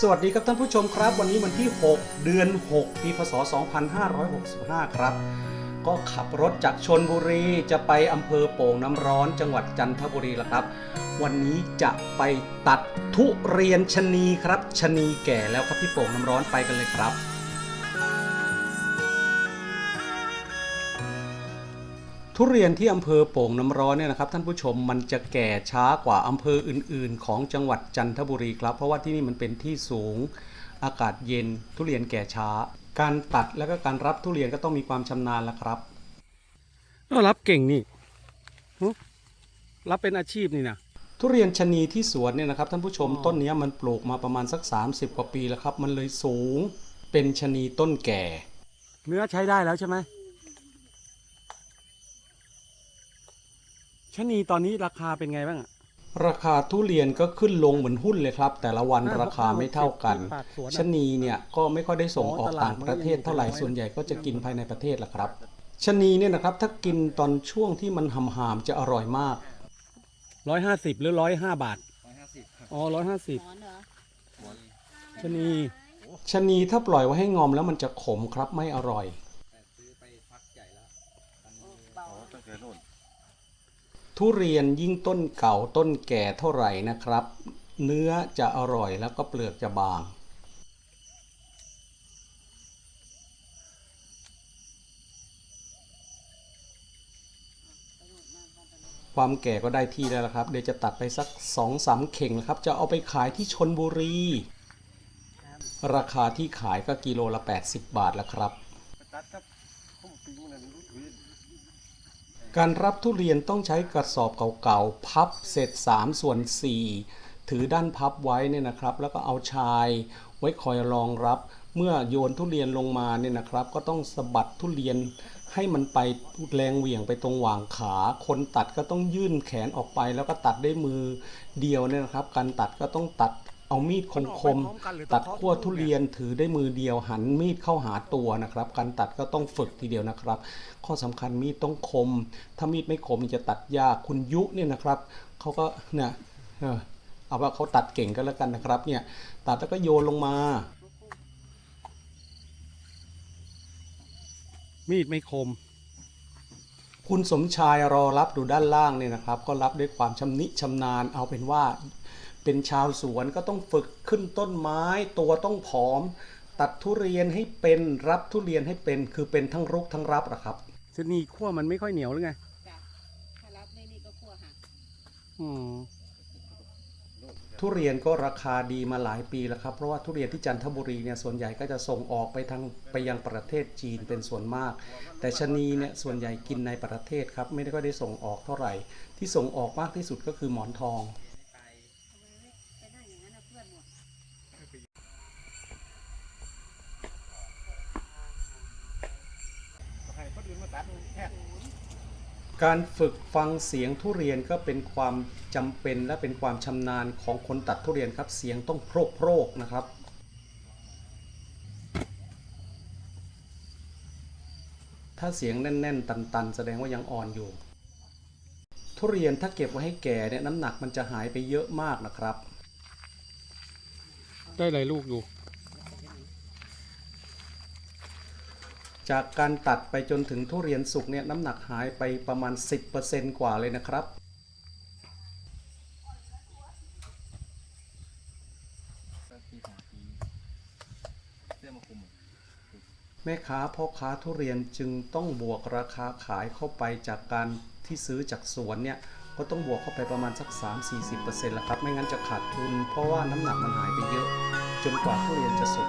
สวัสดีครับท่านผู้ชมครับ วันนี้วันที่ 6 เดือน 6 ปีพศ 2565 ครับ ก็ขับรถจากชนบุรีจะไปอำเภอโป่งน้ำร้อนจังหวัดจันทบุรีละครับ วันนี้จะไปตัดทุเรียนชะนีครับชะนีแก่แล้วครับที่โป่งน้ำร้อนไปกันเลยครับ ทุเรียนที่อำเภอโป่งน้ำร้อนเนี่ยนะครับท่านผู้ชมมันจะแก่ช้ากว่าอำเภออื่น ๆ ของจังหวัดจันทบุรีครับเพราะว่าที่นี่มันเป็นที่สูง อากาศเย็นทุเรียนแก่ช้า การตัดแล้วก็การรับทุเรียนก็ต้องมีความชำนาญแล้วครับก็รับเก่งนี่หึรับเป็นอาชีพนี่นะทุเรียนชะนีที่สวนเนี่ยนะครับท่านผู้ชมต้นเนี้ยมันปลูกมาประมาณสัก 30 กว่าปีแล้วครับ มันเลยสูงเป็นชะนีต้นแก่ เนื้อใช้ได้แล้วใช่ไหม ชะนีตอนนี้ราคาเป็นไงบ้างราคาทุเรียนก็ขึ้นลงเหมือนหุ้นเลยครับ แต่ละวันราคาไม่เท่ากันชะนีเนี่ยก็ไม่ค่อยได้ส่งออกต่างประเทศเท่าไหร่ส่วนใหญ่ก็จะกินภายในประเทศแหละครับชะนีเนี่ยนะครับถ้ากินตอนช่วงที่มันหำหามๆจะอร่อยมากร้อยห้าสิบหรือร้อยห้าบาทอ๋อร้อยห้าสิบหมอนเหรอชะนีชะนีถ้าปล่อยไว้ให้งอมแล้วมันจะขมครับไม่อร่อย เบา ทุเรียนยิ่งต้นเก่าต้นแก่เท่าไหร่นะครับ เนื้อจะอร่อยแล้วก็เปลือกจะบาง ความแก่ก็ได้ที่แล้วครับ เดี๋ยวจะตัดไปสักสองสามเข่งครับ จะเอาไปขายที่ชนบุรี ราคาที่ขายก็กิโลละ 80 บาทแล้วครับ การรับทุเรียนต้องใช้กระสอบเก่าๆ พับเศษ3ส่วน 4 ถือด้านพับไว้เนี่ยนะครับ แล้วก็เอาชายไว้คอยรองรับ เมื่อโยนทุเรียนลงมาเนี่ยนะครับ ก็ต้องสะบัดทุเรียนให้มันไปแรงเหวี่ยงไปตรงหว่างขา คนตัดก็ต้องยื่นแขนออกไป แล้วก็ตัดด้วยมือเดียวเนี่ยนะครับ การตัดก็ต้องตัด เอามีดคมๆตัดขั้วทุเรียนถือได้มือเดียวหันมีดเข้าหาตัวนะครับ การตัดก็ต้องฝึกทีเดียวนะครับ ข้อสำคัญมีดต้องคม ถ้ามีดไม่คมจะตัดยากคุณยุเนี่ยนะครับเขาก็เนี่ยเออเอาว่าเขาตัดเก่งก็แล้วกันนะครับ เนี่ยตัดแล้วก็โยนลงมา มีดไม่คมคุณสมชายรอรับดูด้านล่างเนี่ยนะครับ ก็รับด้วยความชำนิชำนาญเอาเป็นว่า เป็นชาวสวนก็ต้องฝึกขึ้นต้นไม้ ตัวต้องผอม ตัดทุเรียนให้เป็นรับทุเรียนให้เป็น คือเป็นทั้งรุกทั้งรับอะครับชนีขั้วมันไม่ค่อยเหนียวหรือไงจ้ะถ้ารับในนี่ก็คั่วหักทุเรียนก็ราคาดีมาหลายปีแล้วครับเพราะว่าทุเรียนที่จันทบุรีเนี่ยส่วนใหญ่ก็จะส่งออกไปทางไปยังประเทศจีนเป็นส่วนมาก แต่ชะนีเนี่ยส่วนใหญ่กินในประเทศครับไม่ได้ก็ได้ส่งออกเท่าไหร่ ที่ส่งออกมากที่สุดก็คือหมอนทอง ไปนั่งอย่างนั้นนะเพื่อนหมด การฝึกฟังเสียงทุเรียนก็เป็นความจำเป็นและเป็นความชำนาญของคนตัดทุเรียนครับ เสียงต้องโพรกโพรกนะครับถ้าเสียงแน่น ๆ ตัน ๆ แสดงว่ายังอ่อนอยู่ ทุเรียนถ้าเก็บไว้ให้แก่เนี่ยน้ำหนักมันจะหายไปเยอะมากนะครับ ได้หลายลูกอยู่ จากการตัดไปจนถึงทุเรียนสุกเนี่ยน้ำหนักหายไปประมาณ 10%กว่าเลยนะครับแม่ค้าพ่อค้าทุเรียนจึงต้องบวกราคาขายเข้าไปจากการที่ซื้อจากสวนเนี่ยก็ต้องบวกเข้าไปประมาณสัก 3-40%ละครับ ไม่งั้นจะขาดทุน เพราะว่าน้ำหนักมันหายไปเยอะ จนกว่าทุเรียนจะสุก